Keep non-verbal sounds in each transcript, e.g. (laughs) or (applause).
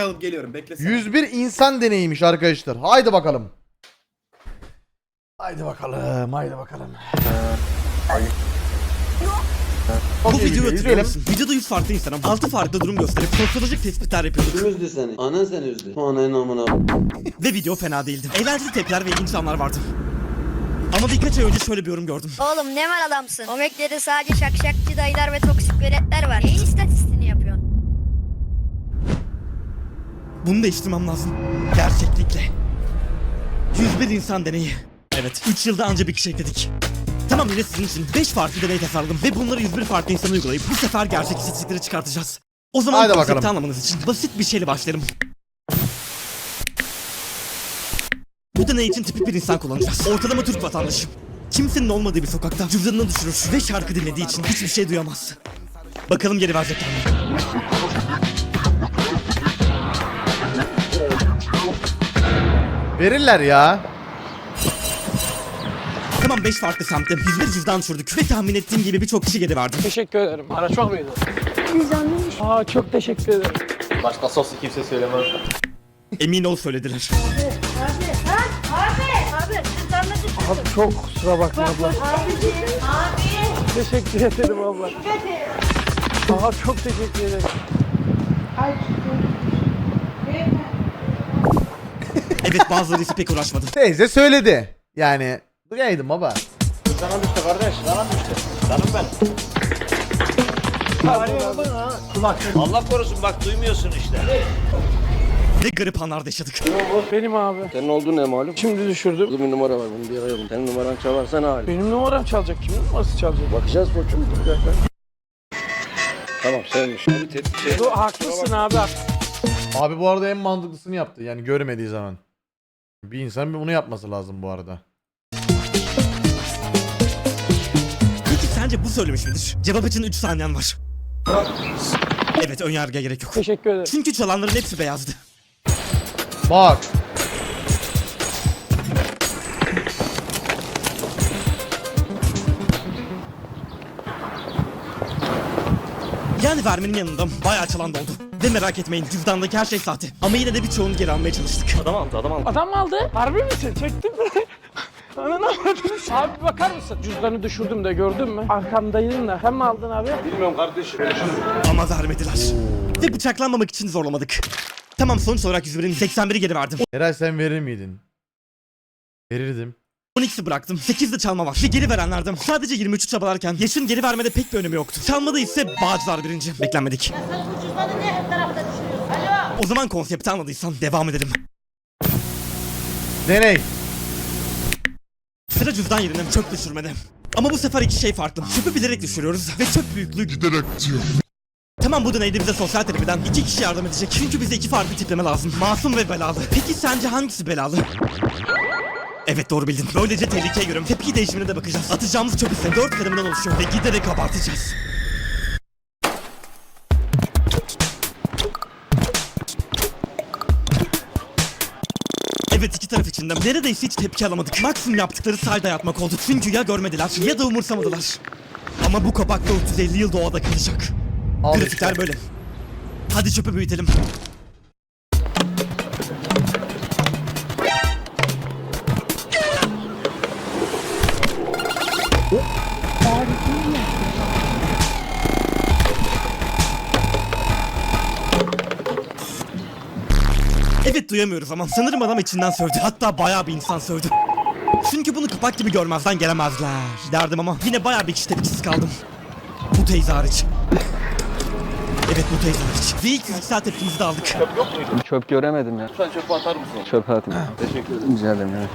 alıp geliyorum beklesene. 101 insan deneyiymiş arkadaşlar. Haydi bakalım. Haydi bakalım. Haydi bakalım. Bu Okey, videoyu izleyelim. hatırlıyor musun? Videoda 100 farklı insanım. 6 farklı durum gösterip sosyolojik tespitler yapıyorduk. Kim üzdü seni? Anan seni üzdü. Ananın amına. Ve video fena değildi. Eğlenceli tepkiler ve ilginç anlar vardı. Ama birkaç ay önce şöyle bir yorum gördüm. Oğlum ne var adamsın? Omekleri sadece şakşakçı dayılar ve toksik veletler var. Neyin istatistiğini yapıyorsun? Bunu değiştirmem lazım. Gerçeklikle. 101 insan deneyi. Evet, 3 yılda anca bir kişi ekledik. Tamam yine sizin için 5 farklı deney tasarladım ve bunları 101 farklı insana uygulayıp bu sefer gerçek istatistikleri çıkartacağız. O zaman Haydi konsepti bakalım. anlamanız için basit bir şeyle başlayalım. Bu deney için tipik bir insan kullanacağız. Ortalama Türk vatandaşı. Kimsenin olmadığı bir sokakta cüzdanını düşürür ve şarkı dinlediği için hiçbir şey duyamaz. Bakalım geri verecekler mi? Verirler ya. Tamam 5 farklı semtte 101 cüzdan düşürdük ve tahmin ettiğim gibi birçok kişi geri verdi. Teşekkür ederim. Araç var mıydı? Aa çok teşekkür ederim. Başka soslu kimse söylemez. Emin ol söylediler. Abi çok kusura bakma abla. Teşekkür ederim abla. Aa çok teşekkür ederim. Evet bazıları ise pek uğraşmadı. Teyze söyledi. Yani duyaydım baba. Sana düştü kardeş, sana düştü. Canım ben. Allah korusun bak duymuyorsun işte. Ne garip anlarda yaşadık. Benim abi. Senin olduğun ne malum? Şimdi düşürdüm. Burada bir numara var bunu bir arayalım. Senin numaran çalarsa ne hali? Benim numaram çalacak. Kimin numarası çalacak? Bakacağız koçum. Bir dakika. Tamam sevmiş. Abi tepki şey. Haklısın abi. Abi bu arada en mantıklısını yaptı. Yani görmediği zaman. Bir insan bir bunu yapması lazım bu arada. Peki sence bu söylemiş midir? Cevap için 3 saniyen var. Evet önyargıya gerek yok. Teşekkür ederim. Çünkü çalanların hepsi beyazdı. Bak. Vermenin yanında bayağı çalan da oldu. Ve merak etmeyin cüzdandaki her şey sahte. Ama yine de birçoğunu geri almaya çalıştık. Adam aldı, adam aldı. Adam mı aldı? Harbi misin? Çektin mi? (laughs) Ananı avradını. Abi bakar mısın? Cüzdanı düşürdüm de gördün mü? Arkamdaydın da. Sen mi aldın abi? Bilmiyorum kardeşim. Ama vermediler. Ve bıçaklanmamak için zorlamadık. Tamam sonuç olarak 101'in 81'i geri verdim. Eray sen verir miydin? Verirdim. 12'si bıraktım. 8 de çalma var. Ve geri verenlerden sadece 23'ü çabalarken yaşın geri vermede pek bir önemi yoktu. Çalmada ise Bağcılar birinci. Beklenmedik. O zaman konsepti anladıysan devam edelim. Deney. Sıra cüzdan yerine çöp düşürmede. Ama bu sefer iki şey farklı. Çöpü bilerek düşürüyoruz ve çöp büyüklüğü giderek artıyor. Tamam bu deneyde bize sosyal terapiden iki kişi yardım edecek. Çünkü bize iki farklı tipleme lazım. Masum ve belalı. Peki sence hangisi belalı? Evet doğru bildin. Böylece tehlikeye göre tepki değişimine de bakacağız. Atacağımız çöp ise dört kademeden oluşuyor ve giderek abartacağız. Evet iki taraf içinde neredeyse hiç tepki alamadık. Maksimum yaptıkları sahilde yatmak oldu. Çünkü ya görmediler ya da umursamadılar. Ama bu kapak 450 yıl doğada kalacak. Al işte. Grafikler böyle. Hadi çöpü büyütelim. Evet duyamıyoruz ama sanırım adam içinden sövdü. Hatta bayağı bir insan sövdü. Çünkü bunu kapak gibi görmezden gelemezler derdim ama yine bayağı bir kişi tepkisiz kaldım. Bu teyze hariç. Evet bu teyze hariç. Ve ilk fiziksel tepkimizi de aldık. Çöp göremedim ya. Lütfen çöpü atar mısın? Çöpe atayım. Teşekkür ederim. Rica ederim ya.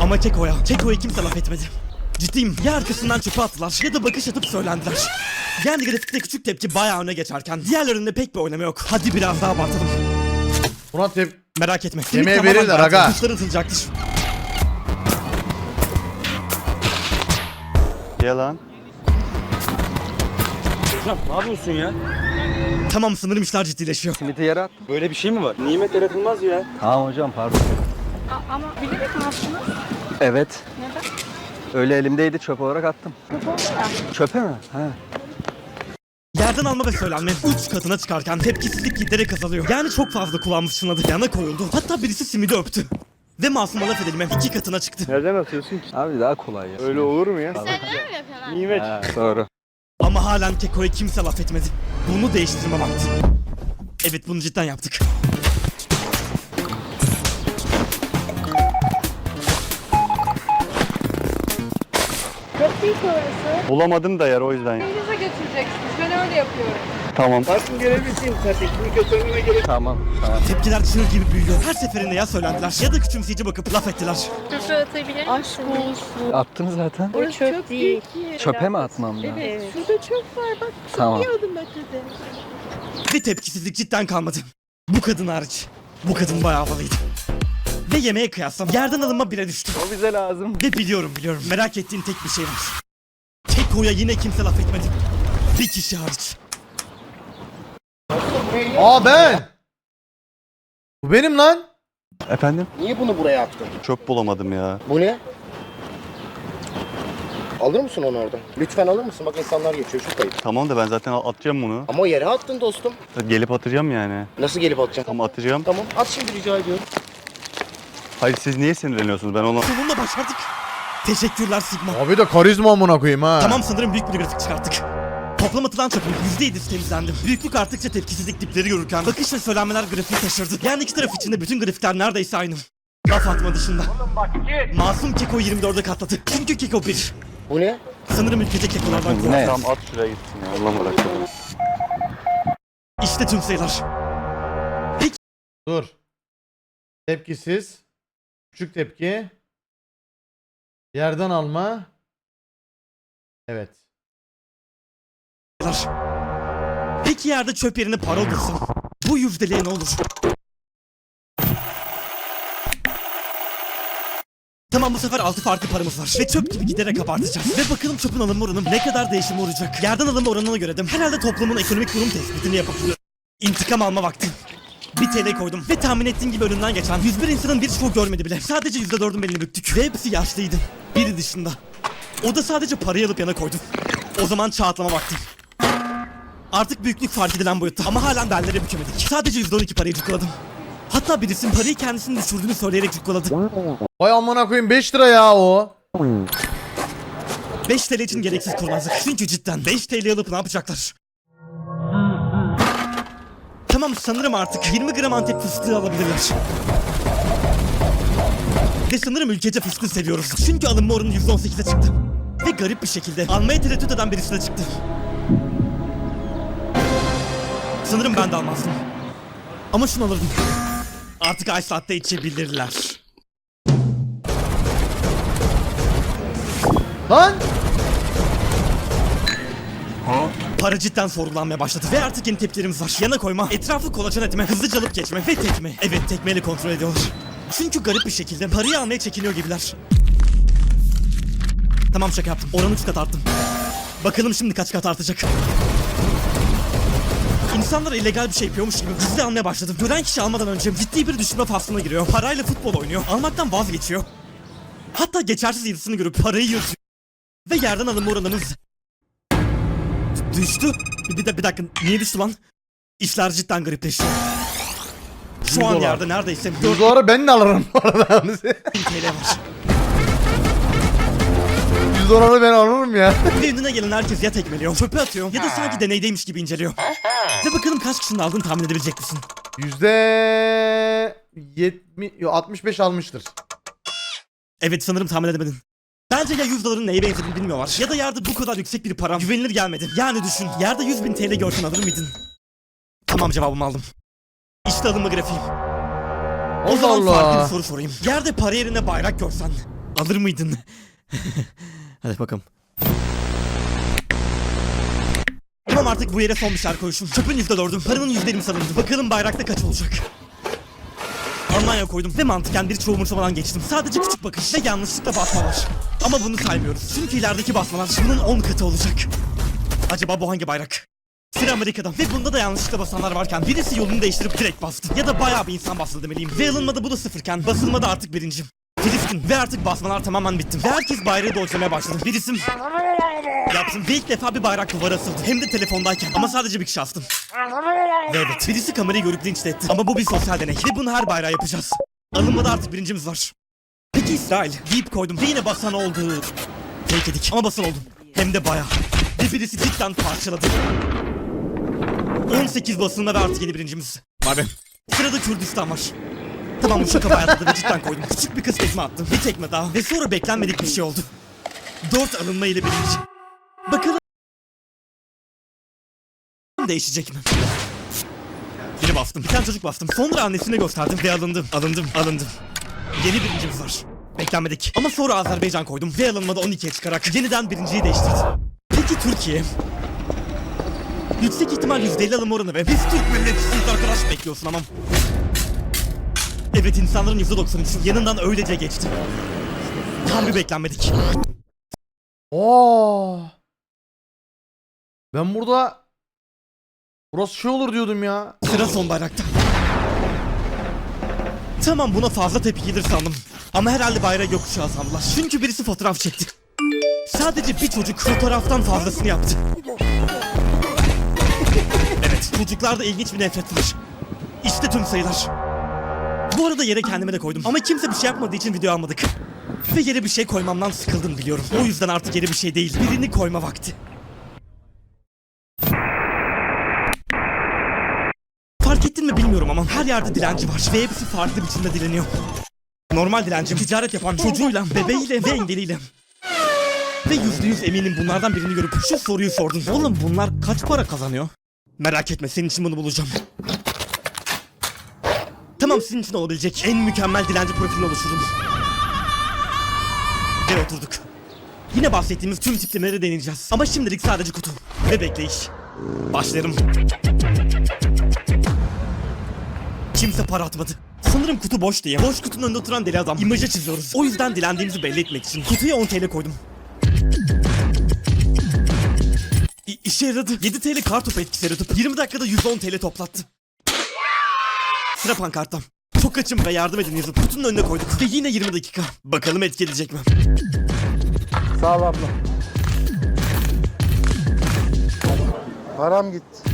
Ama Keko'ya, Keko'ya kimse laf etmedi. Ciddiyim. Ya arkasından çöpe attılar ya da bakış atıp söylendiler. Yani grafikte küçük tepki bayağı öne geçerken diğerlerinde pek bir oynama yok. Hadi biraz daha abartalım. Buna tep... Merak etme. Yemeğe tamamen verirler dağıtılır. aga. Kuşlar atılacaktır. Yalan. Hocam ne yapıyorsun ya? Tamam sanırım işler ciddileşiyor. Simiti yere at. Böyle bir şey mi var? Nimet yaratılmaz ya. Tamam hocam pardon. Ama bilerek mi attınız? Evet. Neden? Öyle elimdeydi çöp olarak attım. Çöp oldu ya. Çöpe mi? Ha. Yerden alma ve söylenme 3 katına çıkarken tepkisizlik giderek azalıyor. Yani çok fazla kulağımız çınladı. Yana koyuldu. Hatta birisi simidi öptü. Ve masuma laf edilme 2 katına çıktı. Nereden atıyorsun ki? Abi daha kolay ya. Öyle olur mu ya? Sen öyle mi yapıyorsun abi? Nimet. Ha, doğru. Ama halen Keko'ya kimse laf etmedi. Bunu değiştirme vakti. Evet bunu cidden yaptık. Çok büyük orası. Bulamadım da yer o yüzden. Denize götüreceksiniz. Yapıyorum. Tamam. Nasıl görebilsin? Teknik göstermeme gerek Tamam tamam. Tepkiler çığır gibi büyüyor. Her seferinde ya söylendiler ya da küçümseyici bakıp laf ettiler. Çöpe atabilir misin? Aşk olsun. Attın zaten. Orası çöp, değil. Çöpe mi atmam lazım? Evet. Şurada çöp var bak. Tamam. Adım ötede. Ve tepkisizlik cidden kalmadı. Bu kadın hariç. Bu kadın bayağı havalıydı. Ve yemeğe kıyaslam yerden alınma bile düştü. O bize lazım. Ve biliyorum biliyorum merak ettiğin tek bir şey var. Keko'ya yine kimse laf etmedi. Bir kişi hariç. Aa ben. Bu benim lan. Efendim? Niye bunu buraya attın? Çöp bulamadım ya. Bu ne? Alır mısın onu oradan? Lütfen alır mısın? Bak insanlar geçiyor şu kayıp. Tamam da ben zaten atacağım bunu. Ama o yere attın dostum. Gelip atacağım yani. Nasıl gelip atacaksın? Tamam atacağım. Tamam at şimdi rica ediyorum. Hayır siz niye sinirleniyorsunuz? Ben ona... Sonunda başardık. Teşekkürler Sigma. Abi de karizma amına koyayım ha. Tamam sanırım büyük bir grafik çıkarttık. Toplam atılan çöpün %7'si temizlendi. Büyüklük arttıkça tepkisizlik dipleri görürken bakış ve söylenmeler grafiği taşırdı. Yani iki taraf içinde bütün grafikler neredeyse aynı. Laf atma dışında. Masum Keko 24'e katladı. Çünkü Keko 1. Bu ne? Sanırım ülkede Keko'lardan. Ne? Tamam at şuraya gitsin ya. Allah bırakalım. İşte tüm sayılar. Dur. Tepkisiz. Küçük tepki. Yerden alma. Evet. Peki yerde çöp yerine para bu yüzdeliğe ne olur? Tamam bu sefer altı farklı paramız var ve çöp gibi giderek abartacağız. Ve bakalım çöpün alınma oranı ne kadar değişim olacak. Yerden alınma oranına göre de herhalde toplumun ekonomik durum tespitini yapıp intikam alma vakti. Bir TL koydum ve tahmin ettiğim gibi önünden geçen 101 insanın birçoğu görmedi bile. Sadece %4'ün belini büktük ve hepsi yaşlıydı. Biri dışında. O da sadece parayı alıp yana koydu. O zaman çağatlama vakti. Artık büyüklük fark edilen boyutta ama halen belleri bükemedik. Sadece %12 parayı cukladım. Hatta birisinin parayı kendisinin düşürdüğünü söyleyerek cukladı. Vay amına koyayım 5 lira ya o. 5 TL için gereksiz kurnazlık. Çünkü cidden 5 TL alıp ne yapacaklar? Tamam sanırım artık 20 gram antep fıstığı alabilirler. Ve sanırım ülkece fıstığı seviyoruz. Çünkü alınma oranı %18'e çıktı. Ve garip bir şekilde almaya tereddüt eden birisi de çıktı. Sanırım ben de almazdım. Ama şunu alırdım. Artık ay saatte içebilirler. Lan. Para cidden sorgulanmaya başladı ve artık yeni tepkilerimiz var. Yana koyma, etrafı kolaçan etme, hızlıca alıp geçme ve tekme. Evet tekmeyle kontrol ediyorlar. Çünkü garip bir şekilde parayı almaya çekiniyor gibiler. Tamam şaka yaptım. Oranı 3 kat arttım. Bakalım şimdi kaç kat artacak. İnsanlar illegal bir şey yapıyormuş gibi gizli almaya başladım. Gören kişi almadan önce ciddi bir düşünme faslına giriyor. Parayla futbol oynuyor. Almaktan vazgeçiyor. Hatta geçersiz yazısını görüp parayı yırtıyor. Ve yerden alınma oranımız Düştü. Bir, de, bir dakika niye düştü lan? İşler cidden garipleşti. Şu an dolar. yerde neredeyse 100 4000 doları ben de alırım bu arada. (laughs) TL var. 100 doları ben alırım ya. (laughs) Önüne gelen herkes ya tekmeliyor, çöpe atıyor ya da sanki deneydeymiş gibi inceliyor. Ve bakalım kaç kişinin aldığını tahmin edebilecek misin? Yüzde 70 yo, 65 almıştır. Evet sanırım tahmin edemedin. Bence ya 100 doların neye benzediğini bilmiyorlar ya da yerde bu kadar yüksek bir para güvenilir gelmedi. Yani düşün yerde 100 bin TL görsen alır mıydın? Tamam cevabımı aldım. İşte alınma grafiğim. O Allah zaman farklı bir Allah. soru sorayım. Yerde para yerine bayrak görsen alır mıydın? (laughs) Hadi bakalım. Tamam artık bu yere son bir şarkı koymuşum. Çöpün yüzde dördüm, paranın yüzde yirmi salındı. Bakalım bayrakta kaç olacak? Almanya koydum ve mantıken birçoğu umursamadan geçtim. Sadece küçük bakış ve yanlışlıkla basma var. Ama bunu saymıyoruz. Çünkü ilerideki basmalar bunun 10 katı olacak. Acaba bu hangi bayrak? Sıra Amerika'da ve bunda da yanlışlıkla basanlar varken birisi yolunu değiştirip direkt bastı. Ya da bayağı bir insan bastı demeliyim. Ve alınmada bu da sıfırken basılmada artık birincim. Filistin ve artık basmalar tamamen bitti. Ve herkes bayrağı dojlamaya başladı. Bir isim Yaptım ve ilk defa bir bayrak duvara asıldı. Hem de telefondayken ama sadece bir kişi astım. Ve evet birisi kamerayı görüp linç etti. Ama bu bir sosyal deney ve bunu her bayrağa yapacağız. Alınmada artık birincimiz var. Peki İsrail deyip koydum ve yine basan oldu. Fake edik ama basan oldum. Hem de baya. Ve birisi cidden parçaladı. 18 basınma ve artık yeni birincimiz. Var be. Sırada Kürdistan var. Tamam bu şaka bayatladı ve cidden koydum. Küçük bir kız tekme attım. Bir tekme daha. Ve sonra beklenmedik bir şey oldu. Dört alınma ile birinci. Bakalım değişecek mi? Biri bastım. Bir tane çocuk bastım. Sonra annesine gösterdim ve alındım. Alındım. Alındım. Yeni birincimiz var. Beklenmedik. Ama sonra Azerbaycan koydum ve alınmada 12'ye çıkarak yeniden birinciyi değiştirdi. Peki Türkiye? Yüksek ihtimal %50 alım oranı ve biz Türk milletçisiyiz arkadaş bekliyorsun amam. Evet insanların %93'ü yanından öylece geçti. Tam bir beklenmedik. Oo. Ben burada burası şey olur diyordum ya. Sıra son bayrakta. Tamam buna fazla tepki gelir sandım. Ama herhalde bayrağı gökkuşağı sandılar. Çünkü birisi fotoğraf çekti. Sadece bir çocuk fotoğraftan fazlasını yaptı. Evet, çocuklarda ilginç bir nefret var. İşte tüm sayılar. Bu arada yere kendime de koydum. Ama kimse bir şey yapmadığı için video almadık. Ve yere bir şey koymamdan sıkıldım biliyorum. O yüzden artık yere bir şey değil, birini koyma vakti. Fark ettin mi bilmiyorum ama her yerde dilenci var ve hepsi farklı biçimde dileniyor. Normal dilenci ticaret yapan çocuğuyla, bebeğiyle ve engeliyle. Ve yüzde yüz eminim bunlardan birini görüp şu soruyu sordun. Oğlum bunlar kaç para kazanıyor? Merak etme senin için bunu bulacağım. Tamam sizin için olabilecek en mükemmel dilenci profilini oluşturdum. Ve oturduk. Yine bahsettiğimiz tüm tiplemeleri deneyeceğiz. Ama şimdilik sadece kutu. Ve bekleyiş. Başlarım. Kimse para atmadı. Sanırım kutu boş diye. Boş kutunun önünde oturan deli adam. İmajı çiziyoruz. O yüzden dilendiğimizi belli etmek için kutuya 10 TL koydum. İ- işe yaradı. 7 TL kartopu etkisi yaratıp 20 dakikada 110 TL toplattı. Sıra pankarttan. Çok açım ve yardım edin yazıp kutunun önüne koyduk. Ve yine 20 dakika. Bakalım etki edecek mi? Sağ ol abla. Param gitti.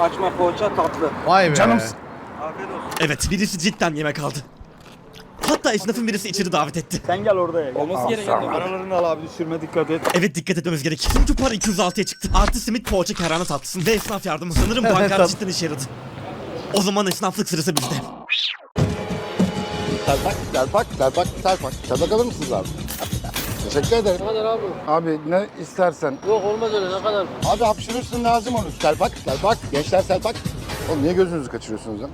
Açma poğaça tatlı. Vay be. Canım- Evet birisi cidden yemek aldı. Hatta esnafın birisi içeri davet etti. Sen gel orada ye. Olması gereken Aralarını al abi düşürme dikkat et. Evet dikkat etmemiz gerek. Çünkü para 206'ya çıktı. Artı simit poğaça kerane tatlısı ve esnaf yardımı. Sanırım Evet, bankar tat- cidden işe yaradı. O zaman esnaflık sırası bizde. Telpak, telpak, telpak, telpak. Telpak alır mısınız abi? Teşekkür ederim. Ne kadar abi? Abi ne istersen. Yok olmaz öyle ne kadar? Abi hapşırırsın lazım olur. Telpak, telpak. Gençler telpak. Oğlum niye gözünüzü kaçırıyorsunuz lan?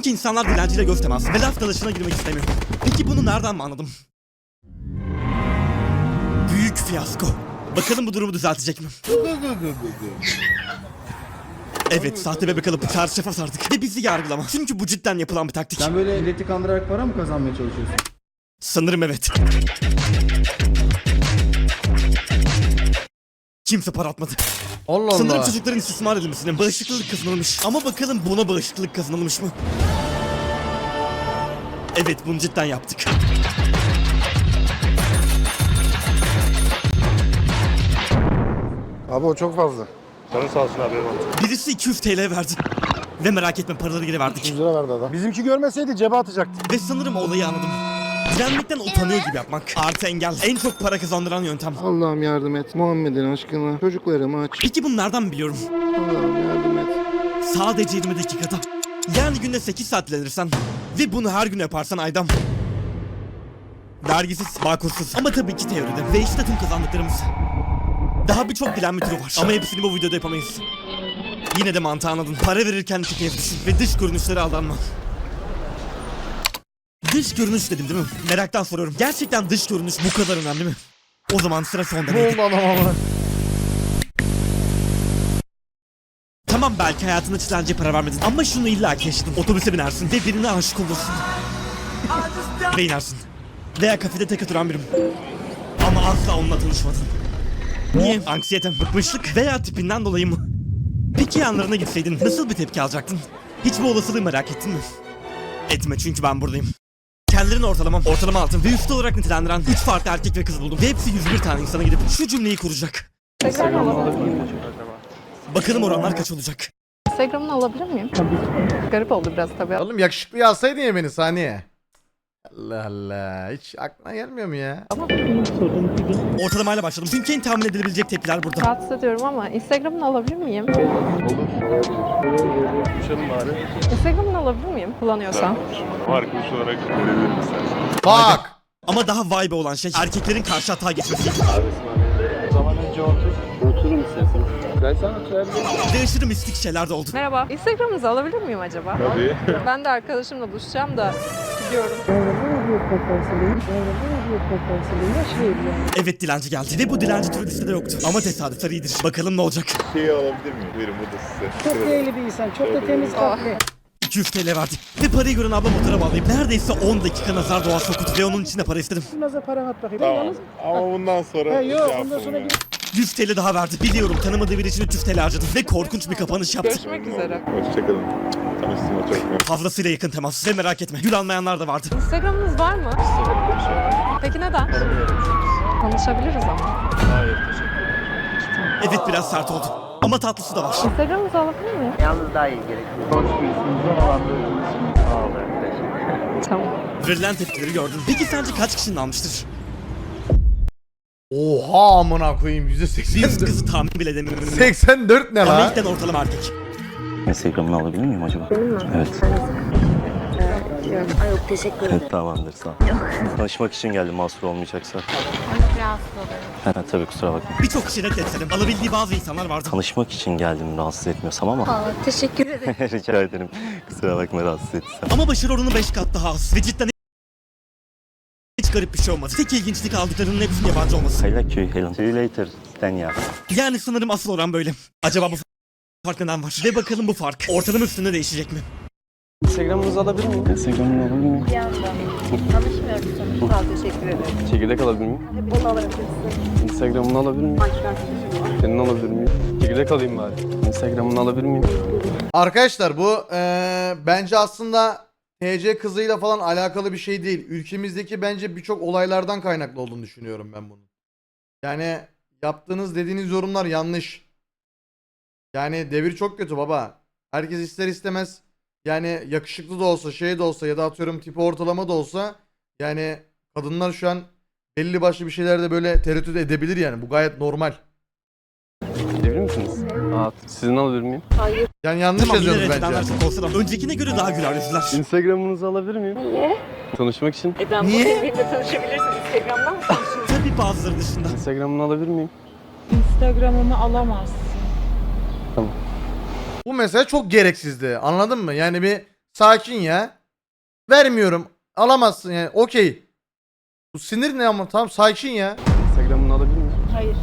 Çünkü insanlar dilenciyle göz teması ve laf dalaşına girmek istemiyor. Peki bunu nereden mi anladım? Büyük fiyasko. Bakalım bu durumu düzeltecek mi? Evet, sahte bebek alıp çarşafa sardık ve bizi yargılama. Çünkü bu cidden yapılan bir taktik. Sen böyle milleti kandırarak para mı kazanmaya çalışıyorsun? Sanırım evet. Kimse para atmadı. Allah Sanırım Allah. çocukların istismar edilmesine bağışıklılık kazanılmış. Ama bakalım buna bağışıklık kazanılmış mı? Evet bunu cidden yaptık. Abi o çok fazla. Canın sağ olsun abi. Birisi 200 TL verdi. Ve merak etme paraları geri verdik. 100 lira verdi adam. Bizimki görmeseydi cebe atacaktı. Ve sanırım olayı anladım. Direnmekten utanıyor gibi yapmak. Artı engel. En çok para kazandıran yöntem. Allah'ım yardım et. Muhammed'in aşkına. Çocuklarımı aç. Peki bunu nereden biliyorum? Allah'ım yardım et. Sadece 20 dakikada. Yani günde 8 saat dilenirsen ve bunu her gün yaparsan aydam. Vergisiz, bağkursuz ama tabii ki teoride ve işte tüm kazandıklarımız. Daha birçok dilenme türü var ama hepsini bu videoda yapamayız. Yine de mantığı anladın. Para verirken düşün ve dış görünüşlere aldanma. Dış görünüş dedim değil mi? Meraktan soruyorum. Gerçekten dış görünüş bu kadar önemli mi? O zaman sıra son Ne deneydi. oldu adama bak. Tamam belki hayatında çilenceye para vermedin ama şunu illa ki yaşadın. Otobüse binersin ve birine aşık olursun. ve inersin. Veya kafede tek oturan birim. Ama asla onunla tanışmadın. Niye? Anksiyete, bıkmışlık veya tipinden dolayı mı? Peki yanlarına gitseydin nasıl bir tepki alacaktın? Hiç bu olasılığı merak ettin mi? Etme çünkü ben buradayım. Kendine Diğerlerini ortalamam. Ortalama altın. Ve üstü olarak nitelendiren 3 farklı erkek ve kız buldum. Ve hepsi 101 tane insana gidip şu cümleyi kuracak. Bakalım oranlar kaç olacak? Instagram'ını alabilir miyim? Garip oldu biraz tabii. Oğlum yakışıklıyı alsaydın ya beni saniye. Allah Allah. Hiç aklına gelmiyor mu ya? Ortalamayla başladım. Çünkü en tahmin edilebilecek tepkiler burada. Rahatsız ediyorum ama Instagram'ını alabilir miyim? Instagram'ını alabilir miyim kullanıyorsan? Bak. Ama daha vibe olan şey erkeklerin karşı hata geçmesi. Ben sana oturabilirim. Ve aşırı mistik şeyler de oldu. Merhaba. Instagram'ınızı alabilir miyim acaba? Tabii. Ben de arkadaşımla buluşacağım da Evet dilenci geldi. Ve bu dilenci türü listede yoktu. Ama tesadüfler iyidir. Bakalım ne olacak. Şeyi alabilir miyim? Buyurun bu da size. Çok değerli bir insan, çok da temiz kalpli. 200 TL verdi. Ve parayı gören abla motora bağlayıp neredeyse 10 dakika nazar doğası soktu. Ve onun içine para istedim. Nasıl para at bakayım. Tamam. Yalnız, Ama bundan sonra Ha, şey yok, yapalım bundan sonra ya. 100 TL daha verdi. Biliyorum tanımadığı biri için 300 TL harcadı. Ve korkunç bir kapanış yaptı. Görüşmek üzere. Hoşçakalın. Çok memnun Fazlasıyla yakın temas. Ve merak etme. Gül almayanlar da vardı. Instagram'ınız var mı? Peki neden? Tanışabiliriz ama. Evet biraz sert oldu. Ama tatlısı da var. Instagram'ınızı alabilir miyim? Yalnız daha iyi gerekiyor. Tamam. Verilen tepkileri gördün. Peki sence kaç kişinin almıştır? Oha amına koyayım Bir %84. kızı tahmin bile edemiyorum. 84 ne Ama lan? ilkten ortalama erkek. Instagram'ını alabilir miyim acaba? Evet. Yok teşekkür ederim. Tamamdır sağ ol. Tanışmak için geldim mahsur olmayacaksa. Rahatsız olurum. Ha, tabii kusura bakma. Birçok kişi reddetselim. Alabildiği bazı insanlar vardı. Tanışmak için geldim rahatsız etmiyorsam ama. teşekkür ederim. (laughs) Rica ederim. Kusura bakma rahatsız etsem. Ama başarı oranı 5 kat daha az. Ve cidden hiç garip bir şey olmadı. Tek ilginçlik aldıklarının hepsinin yabancı olması. Hayla köy Helen. See you later. Sen ya. Yani sanırım asıl oran böyle. Acaba bu fark neden var? Ve bakalım bu fark ortalama üstünde değişecek mi? Instagram'ınızı alabilir miyim? Instagram'ını alabilir miyim? Bir yandan tanışmıyoruz sonuçta. Teşekkür ederim. Çekirdek alabilir miyim? Bunu alabilirsin. Instagram'ını alabilir miyim? Senin alabilir miyim? Çekirdek alayım bari. Instagram'ını alabilir miyim? Arkadaşlar bu eee, bence aslında TC kızıyla falan alakalı bir şey değil. Ülkemizdeki bence birçok olaylardan kaynaklı olduğunu düşünüyorum ben bunun. Yani yaptığınız dediğiniz yorumlar yanlış. Yani devir çok kötü baba. Herkes ister istemez yani yakışıklı da olsa şey de olsa ya da atıyorum tipi ortalama da olsa yani kadınlar şu an belli başlı bir şeylerde böyle tereddüt edebilir yani. Bu gayet normal. Gidebilir misiniz? Aa, sizin alabilir miyim? Yani yanlış yazıyorsunuz bence. da öncekine göre daha güler yüzler. Instagram'ınızı alabilir miyim? Niye? Tanışmak için. Niye? Benimle tanışabilirsin. Instagram'dan mı tanışıyorsun? Tabii bazıları dışında. Instagram'ını alabilir miyim? Instagram'ımı alamazsın. Bu mesela çok gereksizdi. Anladın mı? Yani bir sakin ya. Vermiyorum. Alamazsın yani. Okey. Bu sinir ne ama tamam sakin ya. Instagram'ını alabilir miyim? Hayır.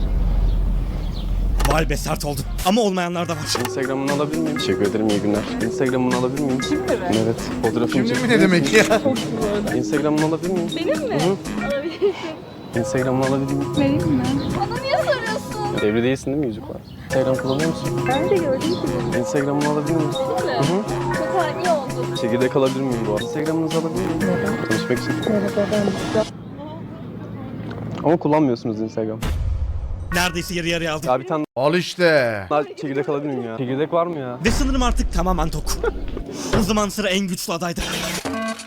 Vay be sert oldu. Ama olmayanlar da var. Instagram'ını alabilir miyim? Teşekkür ederim iyi günler. Instagram'ını alabilir miyim? Şimdi mi? Evet. Fotoğrafını Şimdi mi ne demek ya? Instagram'ını alabilir miyim? Benim mi? Alabilirsin. Instagram'ını alabilir miyim? Benim mi? Bana niye soruyorsun? Evli değilsin değil mi yüzük var? Instagram kullanıyor musun? Ben de gördüm ki. Instagram'ını alabilir miyim? Hı hı. Çok ani oldu. Çekirdek alabilir miyim bu arada? Instagram'ınızı alabilir miyim? Tanışmak için. Ama kullanmıyorsunuz Instagram. Neredeyse yarı yarıya aldım. Ya bir tane Al işte. daha çekirdek alabilir miyim ya? Çekirdek var mı ya? Ve sanırım artık tamamen tok. o zaman sıra en güçlü adaydı.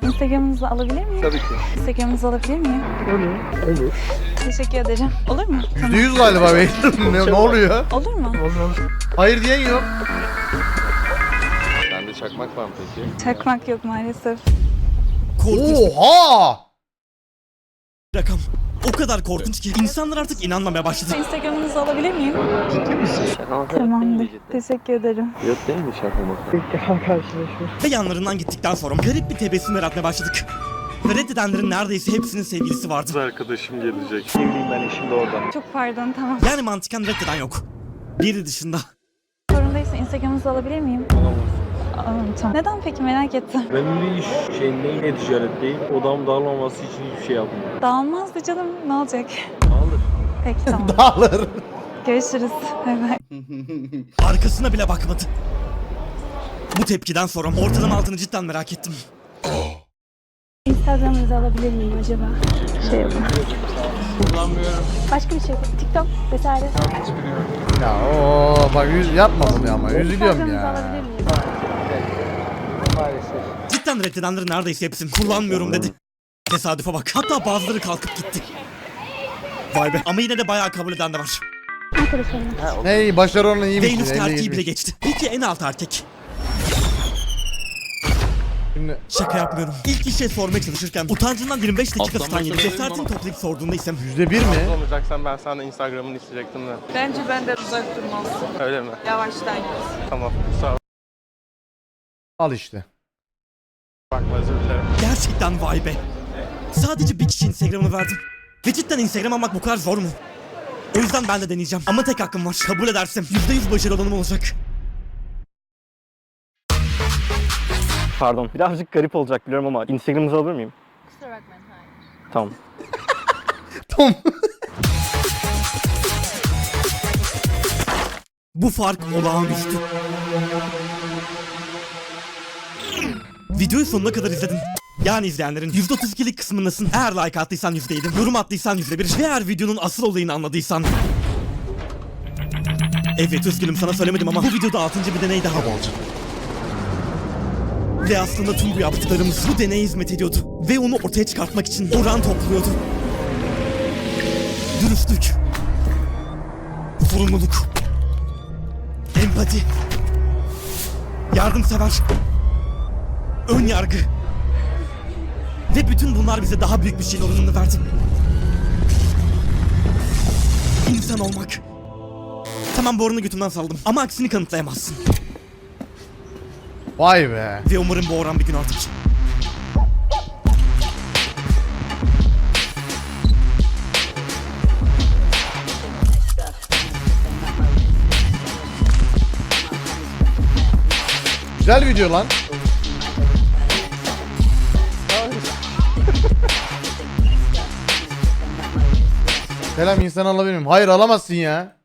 Instagram'ınızı alabilir miyim? Tabii ki. Instagram'ınızı alabilir miyim? Olur. Olur. Teşekkür ederim. Olur mu? Yüzde yüz galiba bey. (laughs) ne, ne oluyor? Olur mu? Hayır diyen yok. Sende çakmak var mı peki? Çakmak yok maalesef. Korkunç Oha! rakam. O kadar korkunç ki insanlar artık inanmamaya başladı. Instagram'ınızı alabilir miyim? Ciddi misin? Tamamdır. Teşekkür ederim. Yok değil mi şaka maka? Ve yanlarından gittikten sonra garip bir tebessüm yaratmaya başladık. Reddedenlerin neredeyse hepsinin sevgilisi vardı. Arkadaşım gelecek. Evliyim ben eşim de orada. Çok pardon tamam. Yani mantıken reddeden yok. Biri dışında. Sorun değilse Instagram'ınızı alabilir miyim? Alamam. Tamam. Neden peki merak ettim. Benim bir iş şeyindeyim, e-ticaretteyim. Odam dağılmaması için hiçbir şey yapmıyorum. Dağılmazdı canım. Ne olacak? Dağılır. Peki tamam. (laughs) Dağılır. Görüşürüz. Bay bay. (laughs) Arkasına bile bakmadı. Bu tepkiden sonra ortalama altını cidden merak ettim. Instagram'ınızı alabilir miyim acaba? Şey yapın. Kullanmıyorum. Başka bir şey. TikTok vesaire. Ya o bak yüz yapma bunu ama üzülüyorum ya. alabilir miyim? Maalesef. Cidden reddedenlerin neredeyse hepsini kullanmıyorum dedi. Tesadüfe bak. Hatta bazıları kalkıp gitti. Vay be. Ama yine de bayağı kabul eden de var. Arkadaşlarım. Hey başarı onun iyiymiş. Ve henüz elde erkeği bile geçti. Peki en alt erkek? Şimdi Şaka yapmıyorum. İlk bir şey sormaya çalışırken utancından 25 dakika tutan yedi. Cesaretini toplayıp sorduğunda ise yüzde bir mi? Olmayacaksan ben sana Instagram'ını isteyecektim de. Bence benden uzak durmalısın. Öyle mi? Yavaştan git. Tamam. Kusura Al işte. bakma özür dilerim. gerçekten vay be. Sadece bir kişi Instagram'ını verdim. Ve cidden Instagram almak bu kadar zor mu? O yüzden ben de deneyeceğim. Ama tek hakkım var. Kabul edersem %100 başarılı olanım olacak. Pardon. Birazcık garip olacak biliyorum ama Instagram'ınızı alabilir miyim? Kusura bakmayın. Hayır. Tamam. (laughs) Tom. Bu fark olağanüstü. Videoyu sonuna kadar izledin. Yani izleyenlerin %32'lik kısmındasın. Eğer like attıysan %7, yorum attıysan %1 ve eğer videonun asıl olayını anladıysan... Evet üzgünüm sana söylemedim ama bu videoda 6. bir deney daha olacak. Ve aslında tüm bu yaptıklarımız bu deneye hizmet ediyordu. Ve onu ortaya çıkartmak için oran topluyordu. Dürüstlük. Sorumluluk. Empati. Yardımsever. Ön yargı. Ve bütün bunlar bize daha büyük bir şeyin oranını verdi. İnsan olmak. Tamam borunu götümden saldım ama aksini kanıtlayamazsın. Vay be. Ve umarım bu oran bir gün artar. Güzel video lan. Selam insan alabilir miyim? Hayır alamazsın ya.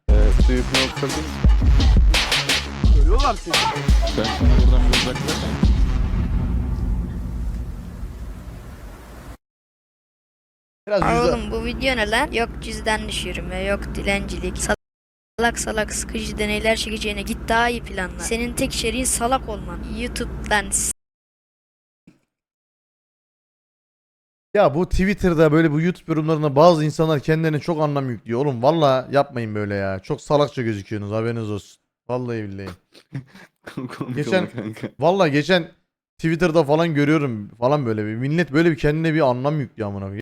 Büyük nokta Görüyorlar seni. Sen şimdi buradan bir uzaklaş. Biraz Aa, yüzde... Oğlum bu video ne lan? Yok cüzdan düşürme, yok dilencilik. Salak salak sıkıcı deneyler çekeceğine git daha iyi planla. Senin tek şerin salak olman. YouTube'dan Ya bu Twitter'da böyle bu YouTube yorumlarında bazı insanlar kendilerine çok anlam yüklüyor. Oğlum valla yapmayın böyle ya. Çok salakça gözüküyorsunuz haberiniz olsun. Vallahi billahi. (laughs) Geçen Valla geçen Twitter'da falan görüyorum falan böyle bir millet böyle bir kendine bir anlam yüklüyor amına koyayım.